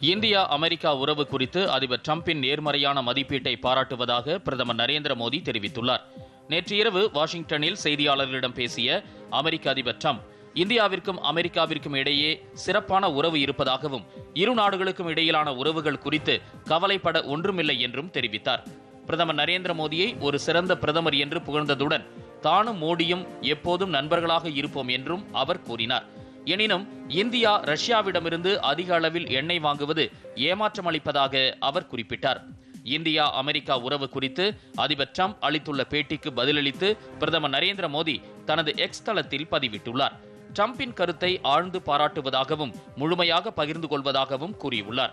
India America உறவு குறித்து அதிபர் டிரம்பின் நேர்மறையான மதிப்பீட்டை பாராட்டுவதாக பிரதமர் நரேந்திர மோடி தெரிவித்துள்ளார். நேற்று இரவு வாஷிங்டனில் செய்தியாளர்களிடம் பேசிய அமெரிக்க அதிபர் டிரம்ப் இந்தியாவிற்கும் அமெரிக்காவிற்கும் இடையே சிறப்பான உறவு இருப்பதாகவும் இரு நாடுகளுக்கும் இடையிலான உறவுகள் குறித்து கவலைப்பட ஒன்றுமில்லை என்றும் தெரிவித்தார். பிரதமர் நரேந்திர மோடியை ஒரு சிறந்த பிரதமர் என்று புகழ்ந்ததுடன் தானும் மோடியும் எப்போதும் நண்பர்களாக இருப்போம் என்றும் அவர் கூறினார். எனினும் இந்தியா ரஷ்யாவிடமிருந்து அதிக அளவில் எண்ணெய் வாங்குவது ஏமாற்றம் அளிப்பதாக அவர் குறிப்பிட்டார். இந்தியா அமெரிக்கா உறவு குறித்து அதிபர் ட்ரம்ப் அளித்துள்ள பேட்டிக்கு பதிலளித்து பிரதமர் நரேந்திர மோடி தனது எக்ஸ் தளத்தில் பதிவிட்டுள்ளார். ட்ரம்பின் கருத்தை ஆழ்ந்து பாராட்டுவதாகவும் முழுமையாக பகிர்ந்து கொள்வதாகவும் கூறியுள்ளார்.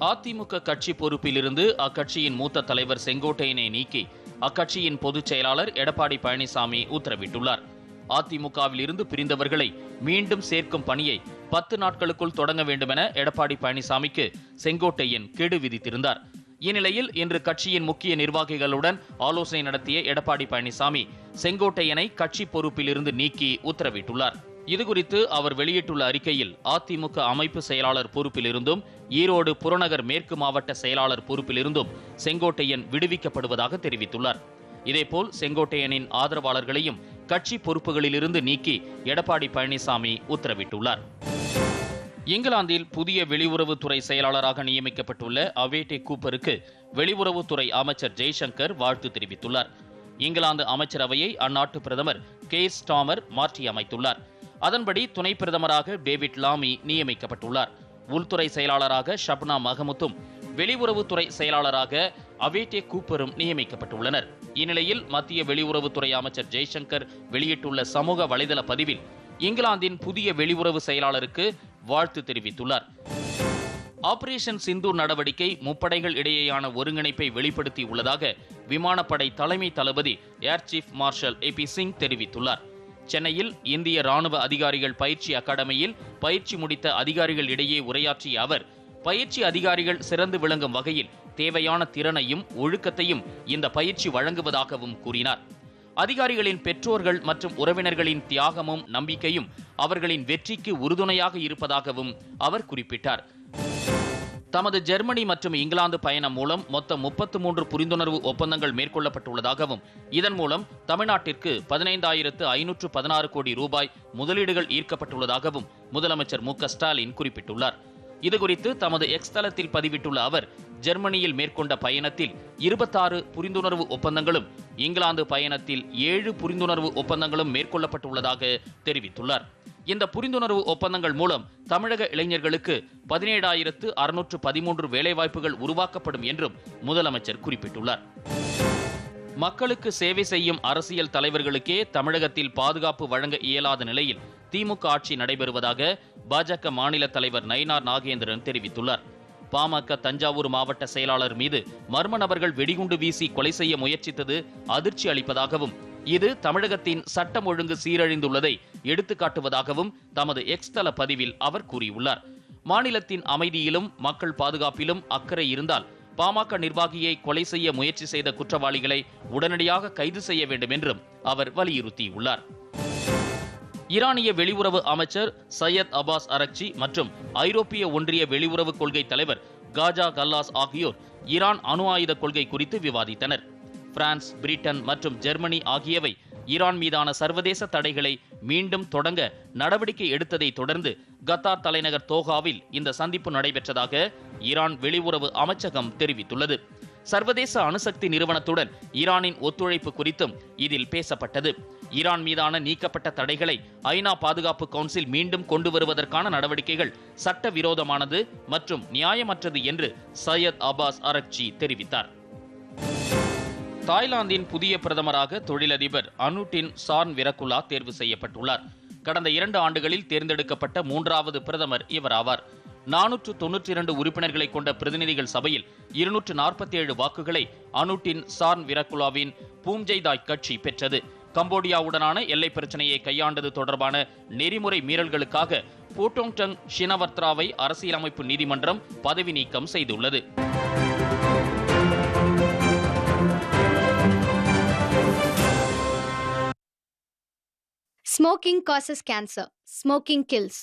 அதிமுக கட்சி பொறுப்பிலிருந்து அக்கட்சியின் மூத்த தலைவர் செங்கோட்டையனை நீக்கி அக்கட்சியின் பொதுச் செயலாளர் எடப்பாடி பழனிசாமி உத்தரவிட்டுள்ளார். அதிமுகவில் இருந்து பிரிந்தவர்களை மீண்டும் சேர்க்கும் பணியை பத்து நாட்களுக்குள் தொடங்க வேண்டுமென எடப்பாடி பழனிசாமிக்கு செங்கோட்டையன் கெடு விதித்திருந்தார். இந்நிலையில் இன்று கட்சியின் முக்கிய நிர்வாகிகளுடன் ஆலோசனை நடத்திய எடப்பாடி பழனிசாமி செங்கோட்டையனை கட்சி பொறுப்பிலிருந்து நீக்கி உத்தரவிட்டுள்ளார். இதுகுறித்து அவர் வெளியிட்டுள்ள அறிக்கையில் அதிமுக அமைப்பு செயலாளர் பொறுப்பிலிருந்தும் ஈரோடு புறநகர் மேற்கு மாவட்ட செயலாளர் பொறுப்பிலிருந்தும் செங்கோட்டையன் விடுவிக்கப்படுவதாக தெரிவித்துள்ளார். இதேபோல் செங்கோட்டையனின் ஆதரவாளர்களையும் கட்சி பொறுப்புகளிலிருந்து நீக்கி எடப்பாடி பழனிசாமி உத்தரவிட்டுள்ளார். இங்கிலாந்தில் புதிய வெளியுறவுத்துறை செயலாளராக நியமிக்கப்பட்டுள்ள அவேட்டே கூப்பருக்கு வெளியுறவுத்துறை அமைச்சர் ஜெய்சங்கர் வாழ்த்து தெரிவித்துள்ளார். இங்கிலாந்து அமைச்சரவையை அந்நாட்டு பிரதமர் கேர் ஸ்டாமர் மாற்றி அமைத்துள்ளார். அதன்படி துணை பிரதமராக டேவிட் லாமி நியமிக்கப்பட்டுள்ளார். உள்துறை செயலாளராக ஷப்னா மஹமுத்தும் வெளியுறவுத்துறை செயலாளராக அவேட்டே கூப்பரும் நியமிக்கப்பட்டுள்ளனர். இந்நிலையில் மத்திய வெளியுறவுத்துறை அமைச்சர் ஜெய்சங்கர் வெளியிட்டுள்ள சமூக வலைதள பதிவில் இங்கிலாந்தின் புதிய வெளியுறவு செயலாளருக்கு வாழ்த்து தெரிவித்துள்ளார். ஆபரேஷன் சிந்து நடவடிக்கை முப்படைகள் இடையேயான ஒருங்கிணைப்பை வெளிப்படுத்தி உள்ளதாக விமானப்படை தலைமை தளபதி air chief marshal A P Singh தெரிவித்துள்ளார். சென்னையில் இந்திய ராணுவ அதிகாரிகள் பயிற்சி அகாடமியில் பயிற்சி முடித்த அதிகாரிகள் இடையே உரையாற்றிய அவர் பயிற்சி அதிகாரிகள் சிறந்து விளங்கும் வகையில் தேவையான திறனையும் ஒழுக்கத்தையும் இந்த பயிற்சி வழங்குவதாகவும் கூறினார். அதிகாரிகளின் பெற்றோர்கள் மற்றும் உறவினர்களின் தியாகமும் நம்பிக்கையும் அவர்களின் வெற்றிக்கு உறுதுணையாக இருப்பதாகவும் அவர் குறிப்பிட்டார். தமது ஜெர்மனி மற்றும் இங்கிலாந்து பயணம் மூலம் மொத்தம் முப்பத்து மூன்று புரிந்துணர்வு ஒப்பந்தங்கள் மேற்கொள்ளப்பட்டுள்ளதாகவும் இதன் மூலம் தமிழ்நாட்டிற்கு பதினைந்தாயிரத்து ஐநூற்று பதினாறு கோடி ரூபாய் முதலீடுகள் ஈர்க்கப்பட்டுள்ளதாகவும் முதலமைச்சர் மு ஸ்டாலின் குறிப்பிட்டுள்ளார். இதுகுறித்து தமது எக்ஸ் தளத்தில் பதிவிட்டுள்ள அவர் ஜெர்மனியில் மேற்கொண்ட பயணத்தில் இருபத்தாறு புரிந்துணர்வு ஒப்பந்தங்களும் இங்கிலாந்து பயணத்தில் ஏழு புரிந்துணர்வு ஒப்பந்தங்களும் மேற்கொள்ளப்பட்டுள்ளதாக தெரிவித்துள்ளார். இந்த புரிந்துணர்வு ஒப்பந்தங்கள் மூலம் தமிழக இளைஞர்களுக்கு பதினேழாயிரத்து அறுநூற்று பதிமூன்று வேலைவாய்ப்புகள் உருவாக்கப்படும் என்றும் முதலமைச்சர் குறிப்பிட்டுள்ளார். மக்களுக்கு சேவை செய்யும் அரசியல் தலைவர்களுக்கே தமிழகத்தில் பாதுகாப்பு வழங்க இயலாத நிலையில் திமுக ஆட்சி நடைபெறுவதாக பாஜக மாநில தலைவர் நயினார் நாகேந்திரன் தெரிவித்துள்ளார். பாமக தஞ்சாவூர் மாவட்ட செயலாளர் மீது மர்ம நபர்கள் வெடிகுண்டு வீசி கொலை செய்ய முயற்சித்தது அதிர்ச்சி அளிப்பதாகவும் இது தமிழகத்தின் சட்டம் ஒழுங்கு சீரழிந்துள்ளதை எடுத்துக்காட்டுவதாகவும் தமது எக்ஸ் தள பதிவில் அவர் கூறியுள்ளார். மாநிலத்தின் அமைதியிலும் மக்கள் பாதுகாப்பிலும் அக்கறை இருந்தால் பாமக நிர்வாகியை கொலை செய்ய முயற்சி செய்த குற்றவாளிகளை உடனடியாக கைது செய்ய வேண்டும் என்றும் அவர் வலியுறுத்தியுள்ளார். ஈரானிய வெளியுறவு அமைச்சர் சையத் அபாஸ் அரக்சி மற்றும் ஐரோப்பிய ஒன்றிய வெளியுறவு கொள்கை தலைவர் காஜா கல்லாஸ் ஆகியோர் ஈரான் அணு ஆயுத கொள்கை குறித்து விவாதித்தனர். பிரான்ஸ் பிரிட்டன் மற்றும் ஜெர்மனி ஆகியவை ஈரான் மீதான சர்வதேச தடைகளை மீண்டும் தொடங்க நடவடிக்கை எடுத்ததை தொடர்ந்து கத்தார் தலைநகர் தோஹாவில் இந்த சந்திப்பு நடைபெற்றதாக ஈரான் வெளியுறவு அமைச்சகம் தெரிவித்துள்ளது. சர்வதேச அணுசக்தி நிறுவனத்துடன் ஈரானின் ஒத்துழைப்பு குறித்தும் இதில் பேசப்பட்டது. ஈரான் மீதான நீக்கப்பட்ட தடைகளை ஐநா பாதுகாப்பு கவுன்சில் மீண்டும் கொண்டு வருவதற்கான நடவடிக்கைகள் சட்டவிரோதமானது மற்றும் நியாயமற்றது என்று சையத் அபாஸ் அரக்சி தெரிவித்தார். தாய்லாந்தின் புதிய பிரதமராக தொழிலதிபர் அனுட்டின் சார்ன் விரகுலா தேர்வு செய்யப்பட்டுள்ளார். கடந்த இரண்டு ஆண்டுகளில் தேர்ந்தெடுக்கப்பட்ட மூன்றாவது பிரதமர் இவர் ஆவார் நானூற்று தொன்னூற்றி இரண்டு உறுப்பினர்களை கொண்ட பிரதிநிதிகள் சபையில் இருநூற்று நாற்பத்தி ஏழு வாக்குகளை அனுட்டின் சார்ன் விரகுலாவின் பூம்ஜெய்தாய் கட்சி பெற்றது. கம்போடியாவுடனான எல்லை பிரச்சனையை கையாண்டது தொடர்பான நெறிமுறை மீறல்களுக்காக போட்டோங்டங் ஷினவர்த்ராவை அரசியலமைப்பு நீதிமன்றம் பதவி நீக்கம் செய்துள்ளது. Smoking causes cancer smoking kills